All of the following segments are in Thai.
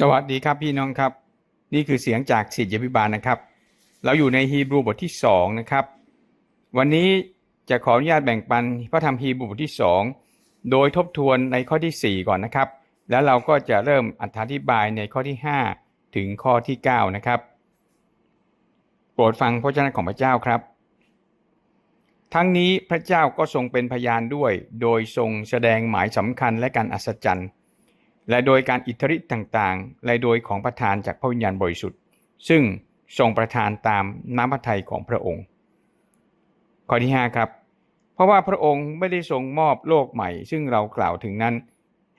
สวัสดีครับพี่น้องครับ นี่คือเสียงจากสิทธิพิบาลนะครับ เราอยู่ในฮีบรูบทที่สองนะครับ วันนี้จะขออนุญาตแบ่งปันพระธรรมฮีบรูบทที่สองโดยทบทวนในข้อที่ 4 ก่อนนะครับ แล้วเราก็จะเริ่มอธิบายในข้อที่ 5 ถึงข้อที่ 9 นะครับ โปรดฟังพระเจ้าของพระเจ้าครับ ทั้งนี้พระเจ้าก็ทรงเป็นพยานด้วย โดยทรงแสดงหมายสำคัญและการอัศจรรย์ และโดยการอิทธิฤทธิ์ต่างๆ และโดยของประทานจากพระวิญญาณบริสุทธิ์ ซึ่งทรงประทานตามน้ำพระทัยของพระองค์ ข้อที่ 5 ครับ เพราะว่าพระองค์ไม่ได้ทรงมอบโลกใหม่ ซึ่งเรากล่าวถึงนั้น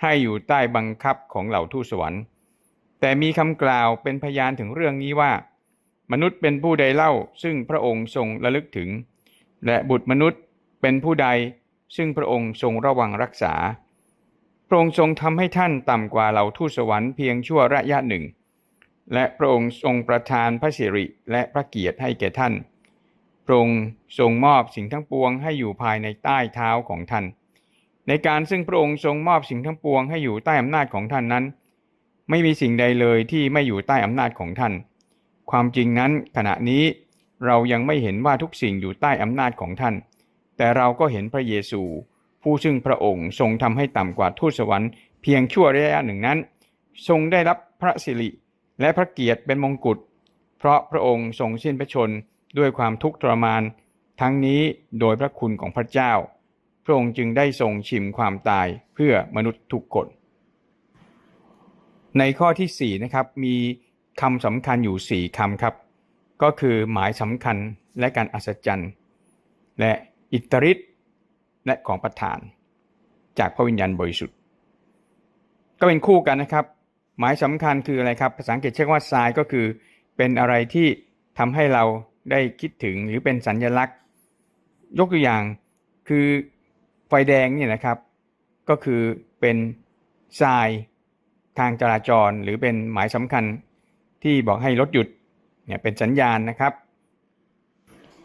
ให้อยู่ใต้บังคับของเหล่าทูตสวรรค์ แต่มีคำกล่าวเป็นพยานถึงเรื่องนี้ว่า มนุษย์เป็นผู้ใดเล่า ซึ่งพระองค์ทรงระลึกถึง และบุตรมนุษย์เป็นผู้ใด ซึ่งพระองค์ทรงระวังรักษา ระองค์ทรงทำให้ท่านต่ำกว่าเหล่าทูตสวรรค์เพียงชั่วระยะหนึ่ง และพระองค์ทรงประทานพระสิริและพระเกียรติให้แก่ท่าน พระองค์ทรงมอบสิ่งทั้งปวงให้อยู่ภายในใต้เท้าของท่าน ในการซึ่งพระองค์ทรงมอบสิ่งทั้งปวงให้อยู่ใต้อำนาจของท่านนั้น ไม่มีสิ่งใดเลยที่ไม่อยู่ใต้อำนาจของท่าน ความจริงนั้นขณะนี้เรายังไม่เห็นว่าทุกสิ่งอยู่ใต้อำนาจของท่าน แต่เราก็เห็นพระเยซู ผู้ซึ่งพระองค์ทรงทำให้ต่ำกว่าทูตสวรรค์เพียงชั่วระยะหนึ่งนั้น ทรงได้รับพระสิริและพระเกียรติเป็นมงกุฎเพราะพระองค์ทรงสิ้นพระชนด้วยความทุกข์ทรมาน ทั้งนี้โดยพระคุณของพระเจ้า พระองค์จึงได้ทรงชิมความตายเพื่อมนุษย์ทุกคนในข้อที่4นะครับมีคำสำคัญอยู่ 4คำครับ ก็คือหมายสำคัญและการอัศจรรย์ และอิทธิฤทธิ์ และของประทาน จากพระวิญญาณบริสุทธิ์ ก็เป็นคู่กันนะครับ หมายสำคัญคืออะไรครับ ภาษาอังกฤษเรียกว่า sign ก็คือ เป็นอะไรที่ทำให้เราได้คิดถึงหรือเป็นสัญญลักษณ์ ยกตัวอย่างคือไฟแดงเนี่ยนะครับ ก็คือเป็นทรายทางจราจรหรือเป็นหมายสำคัญที่บอกให้รถหยุดเนี่ยเป็นสัญญาณนะครับ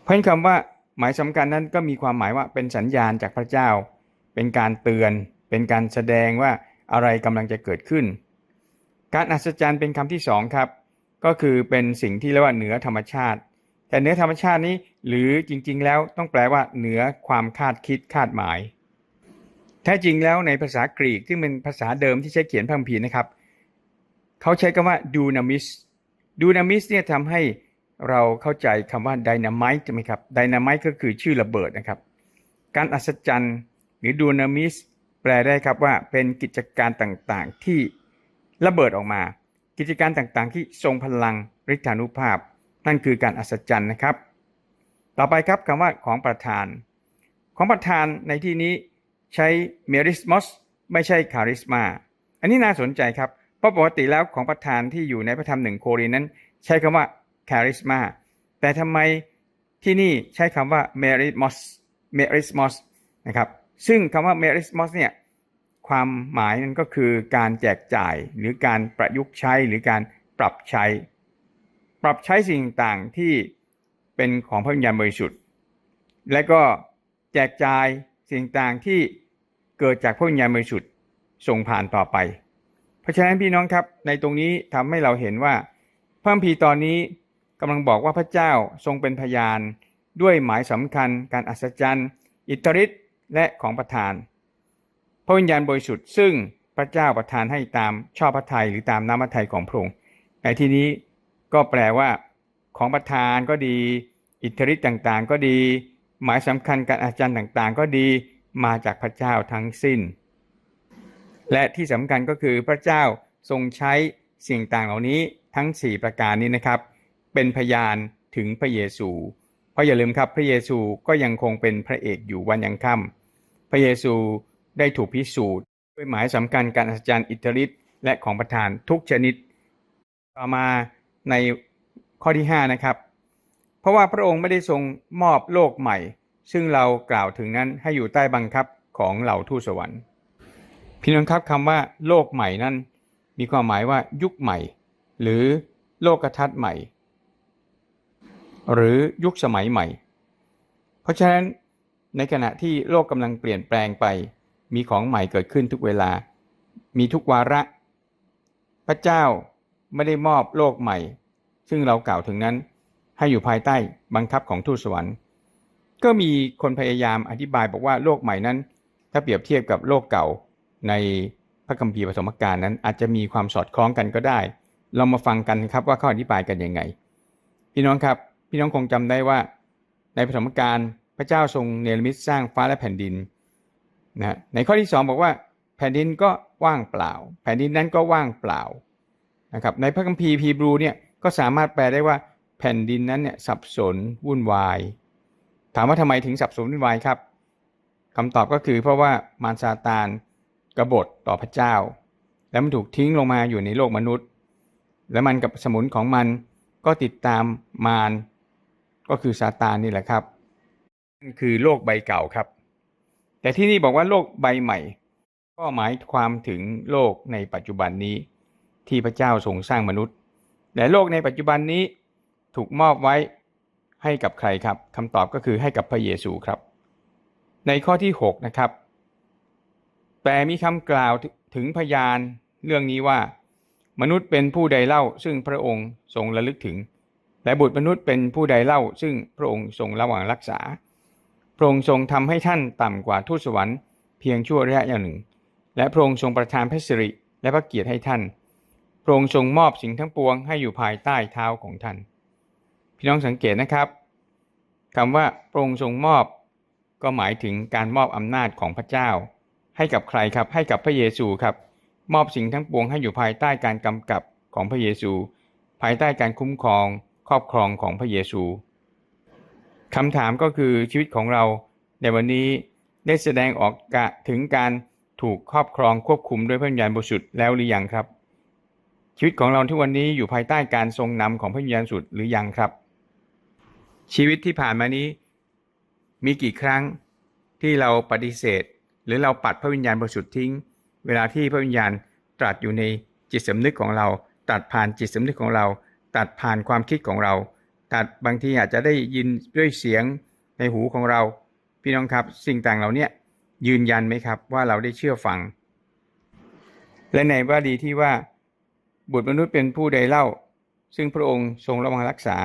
เพราะคำว่า หมายสำคัญนั้นก็มีความหมายว่าเป็นสัญญาณจากพระเจ้า เป็นการเตือน เป็นการแสดงว่าอะไรกำลังจะเกิดขึ้น การอัศจรรย์เป็นคำที่สองครับ ก็คือเป็นสิ่งที่เรียกว่าเหนือธรรมชาติ แต่เหนือธรรมชาตินี้หรือจริงๆ แล้วต้องแปลว่าเหนือความคาดคิดคาดหมาย แท้จริงแล้วในภาษากรีกที่งเป็นภาษาเดิมที่ใช้เขียนพระคัมภีร์นะครับ เขาใช้คำว่า dunamis dunamis เนี่ยทำให้ เราเข้าใจคำว่า dynamite ใช่ไหมครับ dynamite ก็คือชื่อระเบิดนะครับ การอัศจรรย์หรือ dunamis แปลได้ครับว่าเป็นกิจการต่างๆที่ระเบิดออกมา กิจการต่างๆ ที่ทรงพลังฤทธานุภาพ นั่นคือการอัศจรรย์นะครับ ต่อไปครับคำว่าของประธาน ของประธานในที่นี้ใช้ merismos ไม่ใช่ charisma อันนี้น่าสนใจครับ เพราะปกติแล้วของประธานที่อยู่ในพระธรรมหนึ่งโครินนั้น ใช้คำว่า charisma แต่ทำไมที่นี่ใช้คำว่า merismos merismos นะครับซึ่งคำว่า merismos เนี่ยความหมายนั้นก็คือการแจกจ่ายหรือการประยุกต์ใช้หรือการปรับใช้ ปรับใช้สิ่งต่างที่เป็นของพระวิญญาณบริสุทธิ์ และก็แจกจ่ายสิ่งต่างที่เกิดจากพระวิญญาณบริสุทธิ์ส่งผ่านต่อไป เพราะฉะนั้นพี่น้องครับในตรงนี้ทำให้เราเห็นว่าพระคัมภีตอนนี้ กำลังบอกว่าพระเจ้าทรงเป็นพยาน ด้วยหมายสำคัญการอัศจรรย์ อิทธิฤทธิ์และของประทาน พระวิญญาณบริสุทธิ์ซึ่งพระเจ้าประทานให้ตามชอบพระทัยหรือตามน้ำพระทัยของพระองค์ในที่นี้ก็แปลว่าของประทานก็ดี อิทธิฤทธิ์ต่างๆ ก็ดี หมายสำคัญการอาจารย์ต่างๆ ก็ดีมาจากพระเจ้าทั้งสิ้น และที่สำคัญก็คือพระเจ้าทรงใช้สิ่งต่างเหล่านี้ทั้ง 4 ประการนี้นะครับ เป็นพยานถึงพระเยซู เพราะอย่าลืมครับพระเยซูก็ยังคงเป็นพระเอกอยู่วันยังค่ำพระเยซูได้ถูกพิสูจน์ด้วยหมายสำคัญการอัศจรรย์อิทธิฤทธิ์และของประทานทุกชนิด ต่อมาในข้อที่ 5 นะครับ เพราะว่าพระองค์ไม่ได้ทรงมอบโลกใหม่ ซึ่งเรากล่าวถึงนั้นให้อยู่ใต้บังคับของเหล่าทูตสวรรค์พี่น้องครับคำว่าโลกใหม่นั้น มีความหมายว่ายุคใหม่ หรือโลกทัศน์ใหม่ หรือยุคสมัยใหม่ เพราะฉะนั้นในขณะที่โลกกำลังเปลี่ยนแปลงไป มีของใหม่เกิดขึ้นทุกเวลา มีทุกวาระ พระเจ้าไม่ได้มอบโลกใหม่ ซึ่งเรากล่าวถึงนั้น ให้อยู่ภายใต้บังคับของทูตสวรรค์ ก็มีคนพยายามอธิบายบอกว่าโลกใหม่นั้น ถ้าเปรียบเทียบกับโลกเก่าในพระคัมภีร์ปฐมกาลนั้น อาจจะมีความสอดคล้องกันก็ได้ เรามาฟังกันครับว่าเขาอธิบายกันยังไง พี่น้องครับ พี่น้องคงจำได้ว่า ในปฐมกาลพระเจ้าทรงเนรมิตสร้างฟ้าและแผ่นดินนะในข้อที่สองบอกว่า แผ่นดินก็ว่างเปล่า แผ่นดินนั้นก็ว่างเปล่านะครับในพระคัมภีร์พีบรูเนี่ยก็สามารถแปลได้ว่าแผ่นดินนั้นเนี่ยสับสนวุ่นวาย ถามว่าทำไมถึงสับสนวุ่นวายครับคำตอบก็คือเพราะว่ามารซาตานกบฏต่อพระเจ้า แล้วมันถูกทิ้งลงมาอยู่ในโลกมนุษย์ และมันกับสมุนของมันก็ติดตามมาร ก็คือซาตานนี่แหละครับนั่นคือโลกใบเก่าครับ แต่ที่นี่บอกว่าโลกใบใหม่ ก็หมายความถึงโลกในปัจจุบันนี้ ที่พระเจ้าทรงสร้างมนุษย์ และโลกในปัจจุบันนี้ถูกมอบไว้ให้กับใครครับคำตอบก็คือให้กับพระเยซูครับ ในข้อที่ 6 นะครับ แต่มีคำกล่าวถึงพยานเรื่องนี้ว่า มนุษย์เป็นผู้ใดเล่าซึ่งพระองค์ทรงระลึกถึง และบุตรมนุษย์เป็นผู้ใดเล่า ซึ่งพระองค์ทรงระวังรักษา พระองค์ทรงทำให้ท่านต่ำกว่าทูตสวรรค์เพียงชั่วระยะอย่างหนึ่ง และพระองค์ทรงประทานพระสิริและพระเกียรติให้ท่าน พระองค์ทรงมอบสิ่งทั้งปวงให้อยู่ภายใต้เท้าของท่าน พี่น้องสังเกตนะครับคำว่าพระองค์ทรงมอบ ก็หมายถึงการมอบอำนาจของพระเจ้า ให้กับใครครับให้กับพระเยซูครับ มอบสิ่งทั้งปวงให้อยู่ภายใต้การกำกับของพระเยซู ภายใต้การคุ้มครอง ครอบครองของพระเยซูคำถามก็คือชีวิตของเราในวันนี้ได้แสดงออกถึงการถูกครอบครองควบคุมด้วยพระวิญญาณบริสุทธิ์แล้วหรือยังครับ ชีวิตของเราทุกวันนี้อยู่ภายใต้การทรงนำของพระวิญญาณสุทธิ์หรือยังครับ ชีวิตที่ผ่านมานี้ มีกี่ครั้งที่เราปฏิเสธ หรือเราปัดพระวิญญาณบริสุทธิ์ทิ้ง เวลาที่พระวิญญาณตรัสอยู่ในจิตสำนึกของเราตัดผ่านจิตสำนึกของเรา ตัดผ่านความคิดของเรา ตัดบางทีอาจจะได้ยินด้วยเสียงในหูของเรา พี่น้องครับสิ่งต่างเหล่านี้ยืนยันไหมครับว่าเราได้เชื่อฟัง และในว่าดีที่ว่า บุตรมนุษย์เป็นผู้ใดเล่า ซึ่งพระองค์ทรงระวังรักษา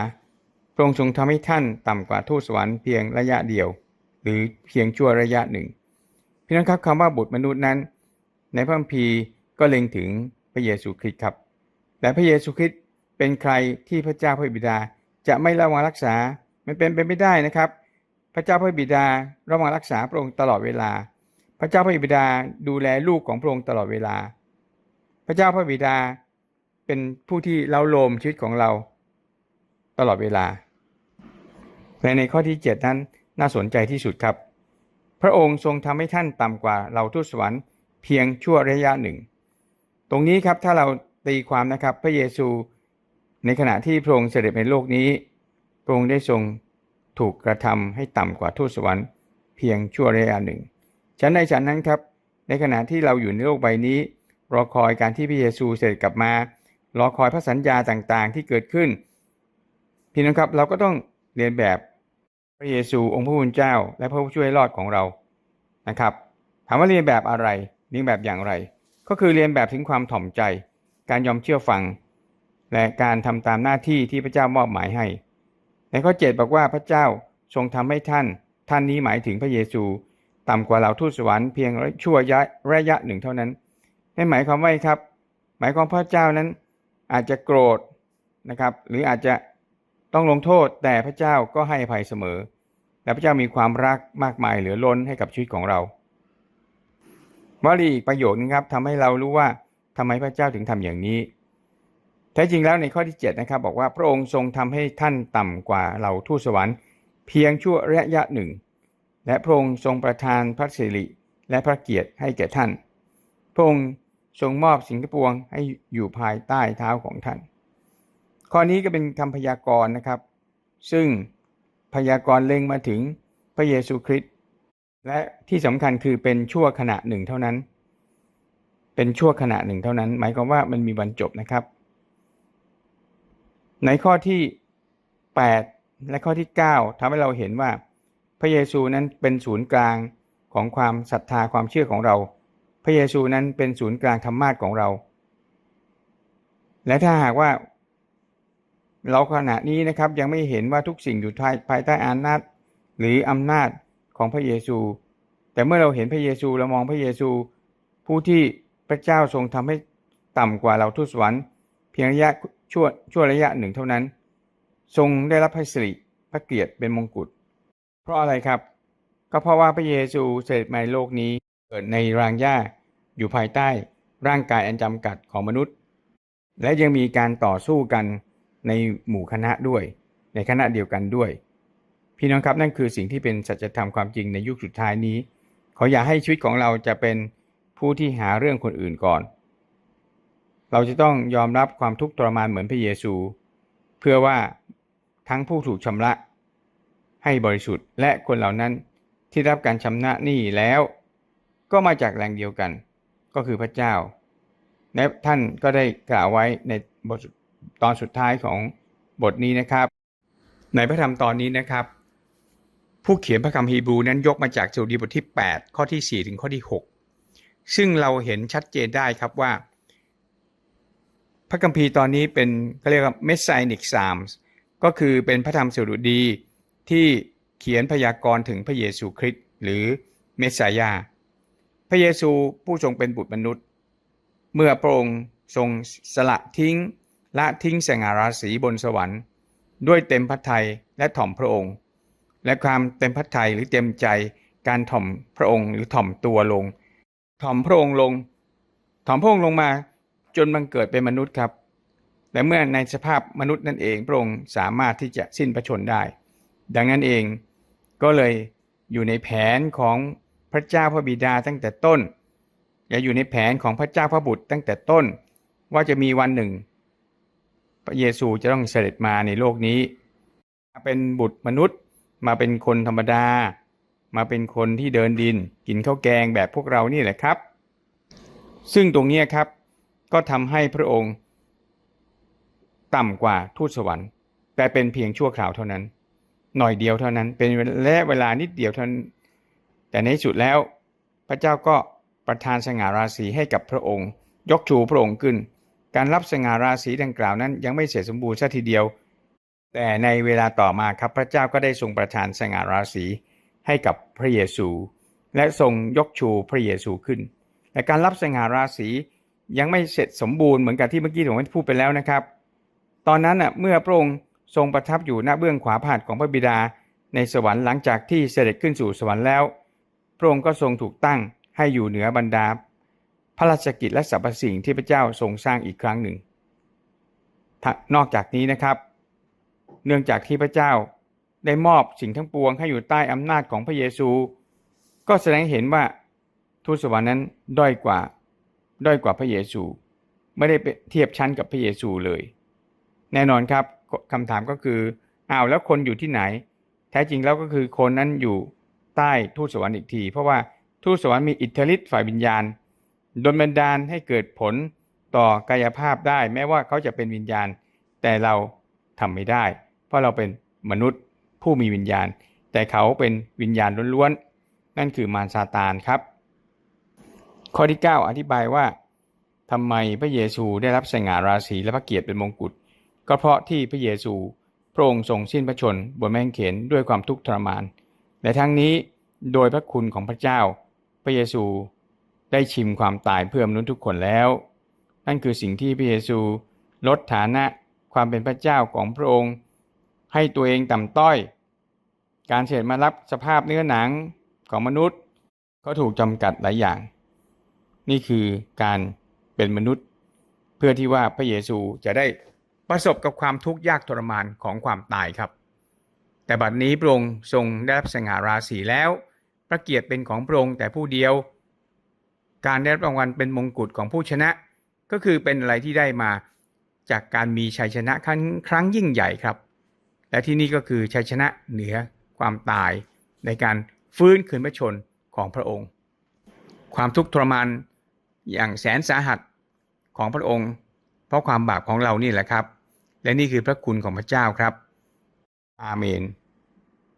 พระองค์ทรงทำให้ท่านต่ำกว่าทูตสวรรค์เพียงระยะเดียว หรือเพียงชั่วระยะหนึ่ง พี่น้องครับคำว่าบุตรมนุษย์นั้น ในพระคัมภีร์ก็เล็งถึงพระเยซูคริสต์ครับ และพระเยซูคริสต์ เป็นใครที่พระเจ้าพระบิดา จะไม่ระวังรักษา มันเป็นไปไม่ได้นะครับ พระเจ้าพระบิดาระวังรักษาพระองค์ตลอดเวลา พระเจ้าพระบิดาดูแลลูกของพระองค์ตลอดเวลา พระเจ้าพระบิดาเป็นผู้ที่เล้าโลมชีวิตของเราตลอดเวลาและในข้อที่ 7 นั้นน่าสนใจที่สุดครับ พระองค์ทรงทำให้ท่านต่ำกว่าเราทูตสวรรค์เพียงชั่วระยะหนึ่ง ตรงนี้ครับถ้าเราตีความนะครับพระเยซู ในขณะที่พระองค์เสด็จในโลกนี้ พระองค์ได้ทรงถูกกระทำให้ต่ำกว่าทูตสวรรค์เพียงชั่วระยะหนึ่ง ฉันในฉันนั้นครับ ในขณะที่เราอยู่ในโลกใบนี้ รอคอยการที่พระเยซูเสด็จกลับมา รอคอยพระสัญญาต่างๆที่เกิดขึ้น พี่น้องครับเราก็ต้องเรียนแบบพระเยซูองค์พระผู้เป็นเจ้า และพระผู้ช่วยรอดของเรา นะครับ ถามว่าเรียนแบบอะไร เรียนแบบอย่างไร ก็คือเรียนแบบถึงความถ่อมใจ การยอมเชื่อฟัง และการทำตามหน้าที่ที่พระเจ้ามอบหมายให้ในข้อ 7 บอกว่าพระเจ้าทรงทำให้ท่าน ท่านนี้หมายถึงพระเยซูต่ำกว่าเหล่าทูตสวรรค์เพียงชั่วยะระยะหนึ่งเท่านั้นนั่นหมายความว่าครับ หมายความพระเจ้านั้นอาจจะโกรธนะครับ หรืออาจจะต้องลงโทษแต่พระเจ้าก็ให้อภัยเสมอ และพระเจ้ามีความรักมากมายเหลือล้นให้กับชีวิตของเราวลีอีกประโยคนึงครับทำให้เรารู้ว่าทำไมพระเจ้าถึงทำอย่างนี้ แท้จริงแล้วในข้อที่7นะครับบอกว่าพระองค์ทรงทำให้ท่านต่ำกว่าเราทูตสวรรค์ เพียงชั่วระยะหนึ่ง และพระองค์ทรงประทานพระสิริและพระเกียรติให้แก่ท่าน พระองค์ทรงมอบสิ่งทั้งปวงให้อยู่ภายใต้เท้าของท่าน ข้อนี้ก็เป็นคำพยากรณ์นะครับ ซึ่งพยากรณ์เล็งมาถึงพระเยซูคริสต์และที่สำคัญคือเป็นชั่วขณะหนึ่งเท่านั้น เป็นชั่วขณะหนึ่งเท่านั้น หมายความว่ามันมีวันจบนะครับ ในข้อที่ 8 และข้อที่ 9ทำให้เราเห็นว่า พระเยซูนั้นเป็นศูนย์กลางของความศรัทธาความเชื่อของเรา พระเยซูนั้นเป็นศูนย์กลางธรรมะของเรา และถ้าหากว่า เราขณะนี้นะครับยังไม่เห็นว่าทุกสิ่งอยู่ภายใต้อำนาจหรืออำนาจของพระเยซู แต่เมื่อเราเห็นพระเยซูเรามองพระเยซู ผู้ที่พระเจ้าทรงทำให้ต่ำกว่าเราทุสวรรค์ เพียงระยะชั่วชั่วระยะหนึ่งเท่านั้น ทรงได้รับพระสิริพระเกียรติเป็นมงกุฎเพราะอะไรครับ ก็เพราะว่าพระเยซูเสด็จมาในโลกนี้เกิดในรางหญ้าอยู่ภายใต้ร่างกายอันจำกัดของมนุษย์ และยังมีการต่อสู้กันในหมู่คณะด้วย ในคณะเดียวกันด้วย พี่น้องครับนั่นคือสิ่งที่เป็นสัจธรรมความจริงในยุคสุดท้ายนี้ ขออย่าให้ชีวิตของเราจะเป็นผู้ที่หาเรื่องคนอื่นก่อน เราจะต้องยอมรับความทุกข์ทรมานเหมือนพระเยซู เพื่อว่าทั้งผู้ถูกชำระ ให้บริสุทธิ์และคนเหล่านั้นที่รับการชำระหนี้แล้ว ก็มาจากแรงเดียวกัน ก็คือพระเจ้า และท่านก็ได้กล่าวไว้ในบทตอนสุดท้ายของบทนี้นะครับ ในพระธรรมตอนนี้นะครับ ผู้เขียนพระคัมภีร์ฮีบรูนั้นยกมาจากสดุดีบทที่ 8 ข้อที่ 4 ถึงข้อที่ 6 ซึ่งเราเห็นชัดเจนได้ครับว่า พระคัมภีร์ตอนนี้เป็นเขาเรียกว่า Messianic Psalms ก็คือเป็นพระธรรมสดุดีที่เขียนพยากรณ์ถึงพระเยซูคริสต์หรือเมสสายา พระเยซูผู้ทรงเป็นบุตรมนุษย์ เมื่อพระองค์ทรงสละทิ้งละทิ้งสง่าราศีบนสวรรค์ ด้วยเต็มพระทัยและถ่อมพระองค์ และความเต็มพระทัยหรือเต็มใจการถ่อมพระองค์หรือถ่อมตัวลง ถ่อมพระองค์ลง ถ่อมพระองค์ลงมา จนบังเกิดเป็นมนุษย์ครับ และเมื่อในสภาพมนุษย์นั่นเองพระองค์สามารถที่จะสิ้นพระชนได้ ดังนั้นเองก็เลยอยู่ในแผนของพระเจ้าพระบิดาตั้งแต่ต้น และอยู่ในแผนของพระเจ้าพระบุตรตั้งแต่ต้น ว่าจะมีวันหนึ่ง พระเยซูจะต้องเสด็จมาในโลกนี้มาเป็นบุตรมนุษย์มาเป็นคนธรรมดา มาเป็นคนที่เดินดิน กินข้าวแกงแบบพวกเรานี่แหละครับ ซึ่งตรงนี้ครับ ก็ทำให้พระองค์ ต่ำกว่าทูตสวรรค์ แต่เป็นเพียงชั่วคราวเท่านั้น หน่อยเดียวเท่านั้น เป็นและเวลานิดเดียวเท่านั้น แต่ในสุดแล้ว พระเจ้าก็ประทานสง่าราศีให้กับพระองค์ ยกชูพระองค์ขึ้น การรับสง่าราศีดังกล่าวนั้นยังไม่เสร็จสมบูรณ์ซะทีเดียว แต่ในเวลาต่อมาครับพระเจ้าก็ได้ทรงประทานสง่าราศีให้กับพระเยซู และทรงยกชูพระเยซูขึ้นแต่การรับสง่าราศี ยังไม่เสร็จสมบูรณ์เหมือนกับที่เมื่อกี้ผมพูดไปแล้วนะครับ ตอนนั้นน่ะเมื่อพระองค์ทรงประทับอยู่หน้าเบื้องขวาผาดของพระบิดาในสวรรค์หลังจากที่เสด็จขึ้นสู่สวรรค์แล้ว พระองค์ก็ทรงถูกตั้งให้อยู่เหนือบรรดา พระราชกิจและสรรพสิ่งที่พระเจ้าทรงสร้างอีกครั้งหนึ่ง นอกจากนี้นะครับ เนื่องจากที่พระเจ้าได้มอบสิ่งทั้งปวงให้อยู่ใต้อำนาจของพระเยซู ก็แสดงเห็นว่าทูตสวรรค์นั้นด้อยกว่า ด้อยกว่าพระเยซู ไม่ได้เทียบชั้นกับพระเยซูเลย แน่นอนครับคำถามก็คืออ้าวแล้วคนอยู่ที่ไหน แท้จริงแล้วก็คือคนนั้นอยู่ใต้ทูตสวรรค์อีกที เพราะว่าทูตสวรรค์มีอิทธิฤทธิ์ฝ่ายวิญญาณดลบันดาลให้เกิดผลต่อกายภาพได้ แม้ว่าเขาจะเป็นวิญญาณ แต่เราทำไม่ได้ เพราะเราเป็นมนุษย์ผู้มีวิญญาณ แต่เขาเป็นวิญญาณล้วนๆนั่นคือมารซาตานครับ ข้อที่ 9 อธิบายว่าทำไมพระเยซูได้รับสง่าราศีและพระเกียรติเป็นมงกุฎก็เพราะที่พระเยซูพระองค์ทรงสิ้นพระชนบนแมงเขนด้วยความทุกข์ทรมาน และทั้งนี้โดยพระคุณของพระเจ้า พระเยซูได้ชิมความตายเพื่อมนุษย์ทุกคนแล้ว นั่นคือสิ่งที่พระเยซูลดฐานะความเป็นพระเจ้าของพระองค์ ให้ตัวเองต่ำต้อย การเสด็จมารับสภาพเนื้อหนังของมนุษย์ ก็ถูกจำกัดหลายอย่าง นี่คือการเป็นมนุษย์ เพื่อที่ว่าพระเยซูจะได้ประสบกับความทุกข์ยากทรมานของความตายครับ แต่บัดนี้พระองค์ทรงได้รับสง่าราศีแล้ว พระเกียรติเป็นของพระองค์แต่ผู้เดียว การได้รับรางวัลเป็นมงกุฎของผู้ชนะ ก็คือเป็นอะไรที่ได้มาจากการมีชัยชนะครั้งครั้งยิ่งใหญ่ครับ และที่นี่ก็คือชัยชนะเหนือความตายในการฟื้นคืนพระชนของพระองค์ ความทุกข์ทรมาน อย่างแสนสาหัสของพระองค์ เพราะความบาปของเรานี่แหละครับ และนี่คือพระคุณของพระเจ้าครับ อาเมน